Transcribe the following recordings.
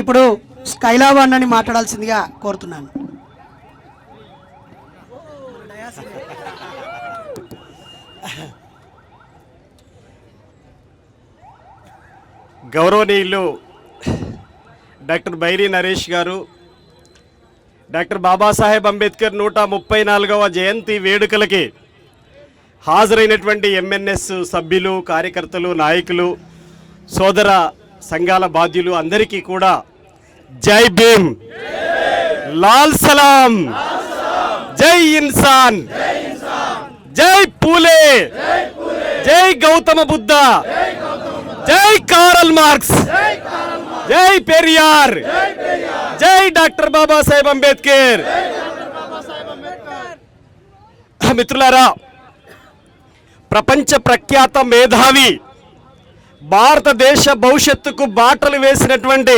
ఇప్పుడు స్కైలాబాండని మాట్లాడాల్సిందిగా కోరుతున్నాను. గౌరవనీయులు డాక్టర్ బైరీ నరేష్ గారు డాక్టర్ బాబాసాహెబ్ అంబేద్కర్ నూట ముప్పై నాలుగవ జయంతి వేడుకలకి హాజరైనటువంటి ఎంఎన్ఎస్ సభ్యులు కార్యకర్తలు నాయకులు సోదర సంఘాల బాధ్యులు అందరికీ కూడా జై భీమ్. లాల్ సలాం. జై ఇన్సాన్. జై పూలే. జై గౌతమ బుద్ధ. జై కారల్ మార్క్స్. జై పెరియార్. జై డాక్టర్ బాబాసాహెబ్ అంబేద్కర్. మిత్రులారా ప్రపంచ ప్రఖ్యాత మేధావి భారతదేశ భవిష్యత్తుకు బాటలు వేసినటువంటి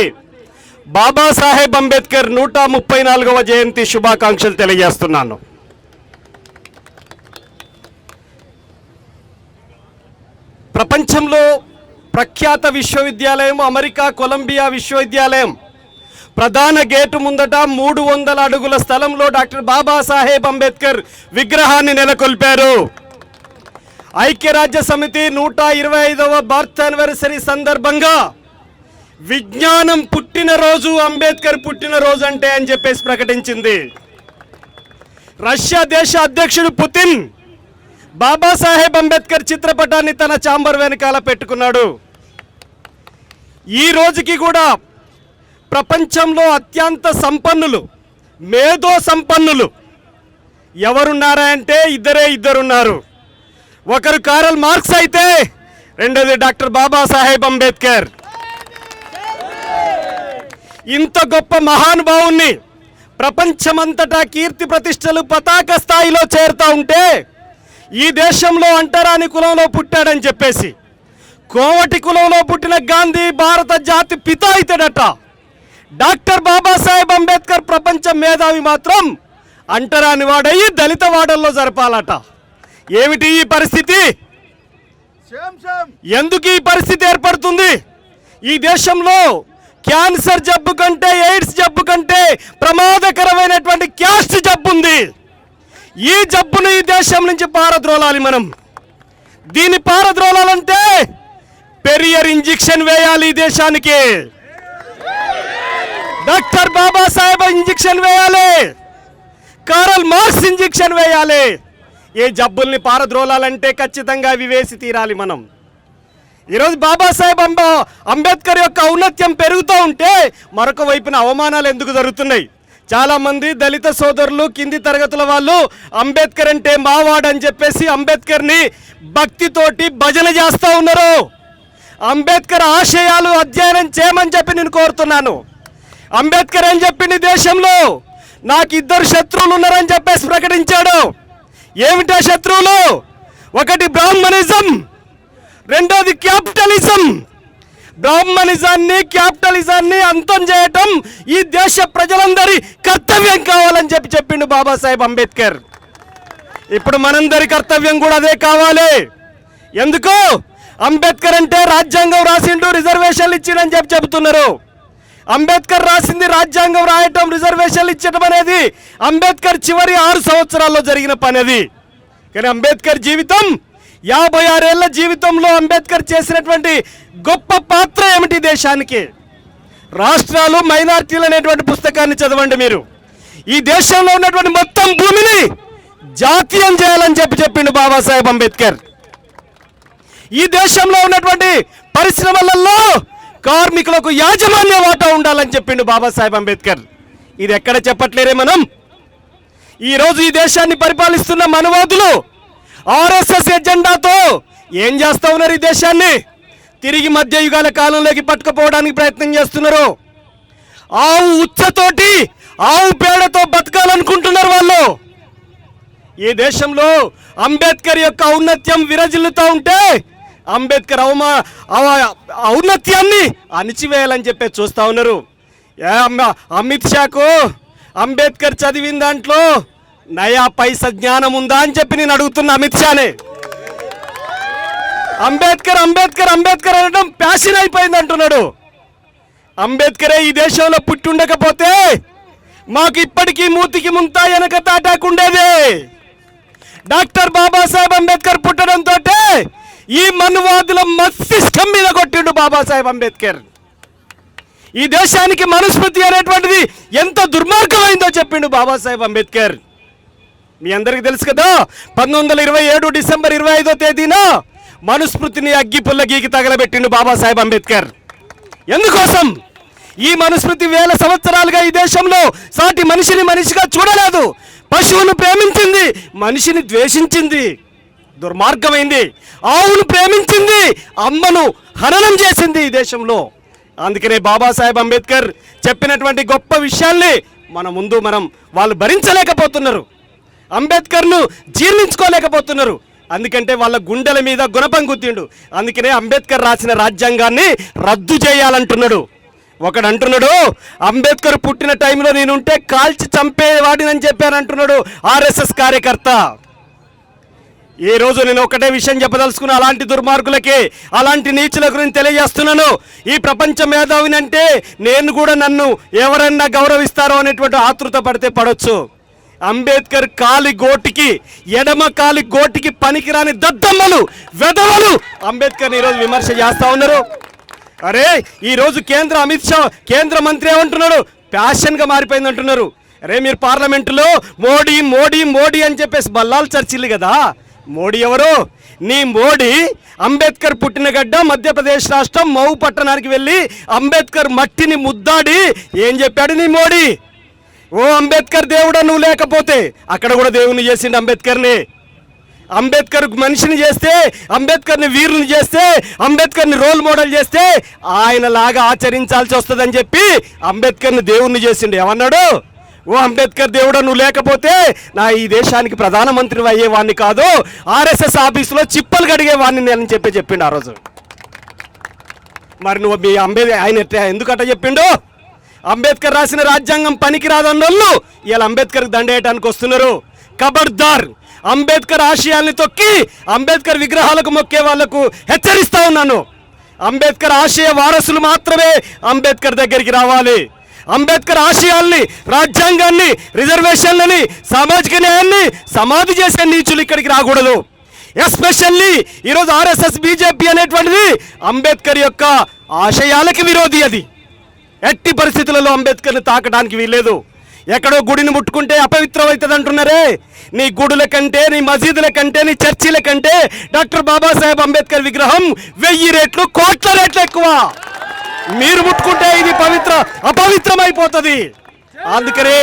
బాబాసాహెబ్ అంబేద్కర్ నూట ముప్పై నాలుగవ జయంతి శుభాకాంక్షలు తెలియజేస్తున్నాను. ప్రపంచంలో ప్రఖ్యాత విశ్వవిద్యాలయం అమెరికా కొలంబియా విశ్వవిద్యాలయం. ప్రధాన గేటు ముందట మూడు వందల అడుగుల స్థలంలో డాక్టర్ బాబాసాహెబ్ అంబేద్కర్ విగ్రహాన్ని నెలకొల్పారు. ఐక్యరాజ్య సమితి నూట ఇరవై ఐదవ బర్త్ యానివర్సరీ సందర్భంగా విజ్ఞానం పుట్టినరోజు అంబేద్కర్ పుట్టినరోజు అంటే అని చెప్పేసి ప్రకటించింది. రష్యా దేశ అధ్యక్షుడు పుతిన్ బాబాసాహెబ్ అంబేద్కర్ చిత్రపటాన్ని తన చాంబర్ వెనకాల పెట్టుకున్నాడు. ఈ రోజుకి కూడా ప్రపంచంలో అత్యంత సంపన్నులు మేధో సంపన్నులు ఎవరున్నారా అంటే ఇద్దరే ఇద్దరున్నారు. ఒకరు కారల్ మార్క్స్ అయితే రెండోది డాక్టర్ బాబాసాహెబ్ అంబేద్కర్. ఇంత గొప్ప మహానుభావుణ్ణి ప్రపంచమంతటా కీర్తి ప్రతిష్టలు పతాక స్థాయిలో చేరుతా ఉంటే ఈ దేశంలో అంటరాని కులంలో పుట్టాడని చెప్పేసి కోవటి కులంలో పుట్టిన గాంధీ భారత జాతి పిత అవుతాడట డాక్టర్ బాబాసాహెబ్ అంబేద్కర్ ప్రపంచ మేధావి మాత్రం అంటరాని వాడయ్యి దళిత వాడల్లో జరపాలట. ఏమిటి ఈ పరిస్థితి? ఎందుకు ఈ పరిస్థితి ఏర్పడుతుంది? ఈ దేశంలో క్యాన్సర్ జబ్బు కంటే ఎయిడ్స్ జబ్బు కంటే ప్రమాదకరమైనటువంటి క్యాస్ట్ జబ్బు ఉంది. ఈ జబ్బును ఈ దేశం నుంచి పారద్రోలాలి మనం. దీన్ని పారద్రోలాలంటే పెరియర్ ఇంజెక్షన్ వేయాలి ఈ దేశానికి. డాక్టర్ బాబాసాహెబ్ ఇంజెక్షన్ వేయాలి. కారల్ మార్క్స్ ఇంజెక్షన్ వేయాలి. ఏ జబ్బుల్ని పారద్రోలాలంటే ఖచ్చితంగా అవి వేసి తీరాలి మనం. ఈరోజు బాబాసాహెబ్ అంబ అంబేద్కర్ యొక్క ఔన్నత్యం పెరుగుతూ ఉంటే మరొక వైపున అవమానాలు ఎందుకు జరుగుతున్నాయి? చాలామంది దళిత సోదరులు కింది తరగతుల వాళ్ళు అంబేద్కర్ అంటే మావాడు అని చెప్పేసి అంబేద్కర్ని భక్తితోటి భజన చేస్తూ ఉన్నారు. అంబేద్కర్ ఆశయాలు అధ్యయనం చేయమని చెప్పి నేను కోరుతున్నాను. అంబేద్కర్ ఏం చెప్పింది దేశంలో? నాకు ఇద్దరు శత్రువులు ఉన్నారని చెప్పేసి ప్రకటించాడు. ఏమిటా శత్రువులు? ఒకటి బ్రాహ్మణిజం రెండోది క్యాపిటలిజం. బ్రాహ్మణిజాన్ని క్యాపిటలిజాన్ని అంతం చేయటం ఈ దేశ ప్రజలందరి కర్తవ్యం కావాలని చెప్పి చెప్పిండు బాబాసాహెబ్ అంబేద్కర్. ఇప్పుడు మనందరి కర్తవ్యం కూడా అదే కావాలి. ఎందుకు? అంబేద్కర్ అంటే రాజ్యాంగం రాసిండు రిజర్వేషన్లు ఇచ్చిండని చెప్పి చెబుతున్నారు. అంబేద్కర్ రాసింది రాజ్యాంగం రాయటం రిజర్వేషన్లు ఇచ్చటం అనేది అంబేద్కర్ చివరి ఆరు సంవత్సరాల్లో జరిగిన పని అది. కానీ అంబేద్కర్ జీవితం యాభై ఆరేళ్ళ జీవితంలో అంబేద్కర్ చేసినటువంటి గొప్ప పాత్ర ఏమిటి దేశానికి? రాష్ట్రాలు మైనార్టీలు అనేటువంటి పుస్తకాన్ని చదవండి మీరు. ఈ దేశంలో ఉన్నటువంటి మొత్తం భూమిని జాతీయం చేయాలని చెప్పి చెప్పిండు బాబాసాహెబ్ అంబేద్కర్. ఈ దేశంలో ఉన్నటువంటి పరిశ్రమలలో కార్మికులకు యాజమాన్య వాటా ఉండాలని చెప్పిండు బాబాసాహెబ్ అంబేద్కర్. ఇది ఎక్కడ చెప్పట్లేరే మనం? ఈరోజు ఈ దేశాన్ని పరిపాలిస్తున్న మనవాదులు ఆర్ఎస్ఎస్ ఎజెండాతో ఏం చేస్తా ఉన్నారు ఈ దేశాన్ని? తిరిగి మధ్యయుగాల కాలంలోకి పట్టుకుపోవడానికి ప్రయత్నం చేస్తున్నారు. ఆవు ఉచ్చతోటి ఆవు పేడతో బతకాలనుకుంటున్నారు వాళ్ళు. ఈ దేశంలో అంబేద్కర్ యొక్క ఔన్నత్యం విరజిల్లుతూ ఉంటే అంబేద్కర్ అవమా ఔన్నత్యాన్ని అణిచివేయాలని చెప్పి చూస్తా ఉన్నారు. ఏ అమ్మ- అమిత్ షాకు అంబేద్కర్ చదివిన దాంట్లో నయా పైస జ్ఞానం ఉందా అని చెప్పి నేను అడుగుతున్న అమిత్ షానే. అంబేద్కర్ అంబేద్కర్ అంబేద్కర్ అనడం ప్యాషన్ అయిపోయింది అంటున్నాడు. అంబేద్కరే ఈ దేశంలో పుట్టి ఉండకపోతే మాకు ఇప్పటికీ మూతికి ముంతా వెనక తాటాకుండేది డాక్టర్ బాబాసాహెబ్ అంబేద్కర్ పుట్టడంతో ఈ మనువాదుల మస్తిష్కం మీద కొట్టిండు బాబాసాహెబ్ అంబేద్కర్. ఈ దేశానికి మనుస్మృతి అనేటువంటిది ఎంత దుర్మార్గమైందో చెప్పిండు బాబాసాహెబ్ అంబేద్కర్. మీ అందరికీ తెలుసు కదా పంతొమ్మిది వందల ఇరవై ఏడు డిసెంబర్ ఇరవై ఐదో తేదీన మనుస్మృతిని అగ్గి పుల్ల గీకి తగలబెట్టిండు బాబాసాహెబ్ అంబేద్కర్. ఎందుకోసం? ఈ మనుస్మృతి వేల సంవత్సరాలుగా ఈ దేశంలో సాటి మనిషిని మనిషిగా చూడలేదు. పశువును ప్రేమించింది మనిషిని ద్వేషించింది. దుర్మార్గమైంది. ఆవును ప్రేమించింది. అమ్మను హననం చేసింది ఈ దేశంలో. అందుకనే బాబాసాహెబ్ అంబేద్కర్ చెప్పినటువంటి గొప్ప విషయాల్ని మన ముందు మనం వాళ్ళు భరించలేకపోతున్నారు. అంబేద్కర్ను జీర్ణించుకోలేకపోతున్నారు. అందుకంటే వాళ్ళ గుండెల మీద గుణపం గుద్దిండు. అందుకనే అంబేద్కర్ రాసిన రాజ్యాంగాన్ని రద్దు చేయాలంటున్నాడు. ఒకడు అంటున్నాడు అంబేద్కర్ పుట్టిన టైంలో నేనుంటే కాల్చి చంపేవాడినని చెప్పాను అంటున్నాడు ఆర్ఎస్ఎస్ కార్యకర్త. ఈ రోజు నేను ఒకటే విషయం చెప్పదలుచుకున్న అలాంటి దుర్మార్గులకి అలాంటి నీచుల గురించి తెలియజేస్తున్నాను. ఈ ప్రపంచ మేధావిని అంటే నేను కూడా నన్ను ఎవరన్నా గౌరవిస్తారో అనేటువంటి ఆతృత పడితే పడవచ్చు అంబేద్కర్ కాలి గోటికి ఎడమ కాలి గోటికి పనికిరాని దద్దమ్మలు వెదవలు అంబేద్కర్ ఈరోజు విమర్శ చేస్తూ ఉన్నారు. అరే ఈరోజు కేంద్ర అమిత్ షా కేంద్ర మంత్రి ఏమంటున్నాడు? ప్యాషన్గా మారిపోయింది అంటున్నారు. అరే మీరు పార్లమెంటులో మోడీ మోడీ మోడీ అని చెప్పేసి బల్లాలు చర్చిల్లు కదా? మోడీ ఎవరు? నీ మోడీ అంబేద్కర్ పుట్టిన గడ్డ మధ్యప్రదేశ్ రాష్ట్రం మౌ పట్టణానికి వెళ్ళి అంబేద్కర్ మట్టిని ముద్దాడి ఏం చెప్పాడు నీ మోడీ? ఓ అంబేద్కర్ దేవుడా నువ్వు లేకపోతే అక్కడ కూడా దేవుని చేసిండు అంబేద్కర్ని. అంబేద్కర్ మనిషిని చేస్తే అంబేద్కర్ని వీరుని చేస్తే అంబేద్కర్ని రోల్ మోడల్ చేస్తే ఆయన లాగా ఆచరించాల్సి వస్తుందని చెప్పి అంబేద్కర్ని దేవుణ్ణి చేసిండు. ఏమన్నాడు? ఓ అంబేద్కర్ దేవుడా నువ్వు లేకపోతే నా ఈ దేశానికి ప్రధానమంత్రి అయ్యేవాడిని కాదు ఆర్ఎస్ఎస్ ఆఫీసులో చిప్పలు కడిగేవాడిని నేను చెప్పి చెప్పిండు ఆ రోజు. మరి నువ్వు మీ అంబేద్కర్ ఆయన ఎందుకట చెప్పిండు? అంబేద్కర్ రాసిన రాజ్యాంగం పనికి రాదన్నోళ్ళు ఇలా అంబేద్కర్ దండేయటానికి వస్తున్నారు. కబర్దార్ అంబేద్కర్ ఆశయాల్ని తొక్కి అంబేద్కర్ విగ్రహాలకు మొక్కే వాళ్ళకు హెచ్చరిస్తా ఉన్నాను. అంబేద్కర్ ఆశయ వారసులు మాత్రమే అంబేద్కర్ దగ్గరికి రావాలి. అంబేద్కర్ ఆశయాల్ని రాజ్యాంగాన్ని రిజర్వేషన్లని సామాజిక న్యాయాన్ని సమాధి చేసే నీచులు ఇక్కడికి రాకూడదు. ఎస్పెషల్లీ ఈరోజు ఆర్ఎస్ఎస్ బీజేపీ అనేటువంటిది అంబేద్కర్ యొక్క ఆశయాలకి విరోధి అది. ఎట్టి పరిస్థితులలో అంబేద్కర్ని తాకడానికి వీల్లేదు. ఎక్కడో గుడిని ముట్టుకుంటే అపవిత్రమవుతుంది అంటున్నారే నీ గుడుల కంటే నీ మసీదుల కంటే నీ చర్చిల కంటే డాక్టర్ బాబాసాహెబ్ అంబేద్కర్ విగ్రహం వెయ్యి రేట్లు కోట్ల రేట్లు ఎక్కువ. మీరు ముట్టుకుంటే ఇది పవిత్ర అపవిత్రమైపోతుంది. అందుకనే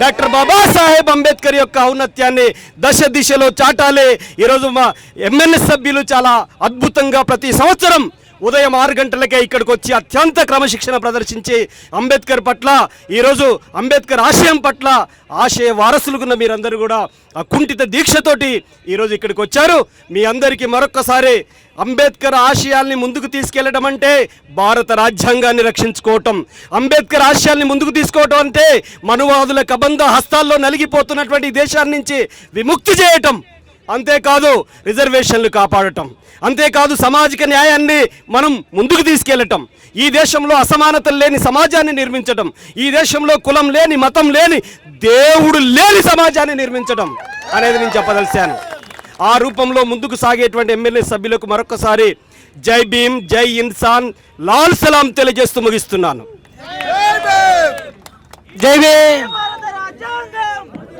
డాక్టర్ బాబాసాహెబ్ అంబేద్కర్ యొక్క ఔన్నత్యాన్ని దశ దిశలో చాటాలి. ఈరోజు మా ఎమ్మెల్యే సభ్యులు చాలా అద్భుతంగా ప్రతి సంవత్సరం ఉదయం ఆరు గంటలకే ఇక్కడికి వచ్చి అత్యంత క్రమశిక్షణ ప్రదర్శించి అంబేద్కర్ పట్ల ఈరోజు అంబేద్కర్ ఆశయం పట్ల ఆశయ వారసులుకున్న మీరందరూ కూడా ఆ కుంఠిత దీక్షతోటి ఈరోజు ఇక్కడికి వచ్చారు. మీ అందరికీ మరొక్కసారి అంబేద్కర్ ఆశయాల్ని ముందుకు తీసుకెళ్ళడం అంటే భారత రాజ్యాంగాన్ని రక్షించుకోవటం. అంబేద్కర్ ఆశయాల్ని ముందుకు తీసుకోవటం అంటే మనువాదుల కబంధ హస్తాల్లో నలిగిపోతున్నటువంటి ఈ దేశాన్ని నుంచి విముక్తి చేయటం. అంతేకాదు రిజర్వేషన్లు కాపాడటం. అంతేకాదు సామాజిక న్యాయాన్ని మనం ముందుకు తీసుకెళ్ళటం ఈ దేశంలో అసమానతలు లేని సమాజాన్ని నిర్మించటం. ఈ దేశంలో కులం లేని మతం లేని దేవుడు లేని సమాజాన్ని నిర్మించటం అనేది నేను చెప్పదలిశాను ఆ రూపంలో ముందుకు సాగేటువంటి ఎమ్మెల్యే సభ్యులకు మరొకసారి జై భీమ్ జై ఇన్సాన్ లాల్ సలాం తెలియజేస్తూ ముగిస్తున్నాను. జై భీమ్!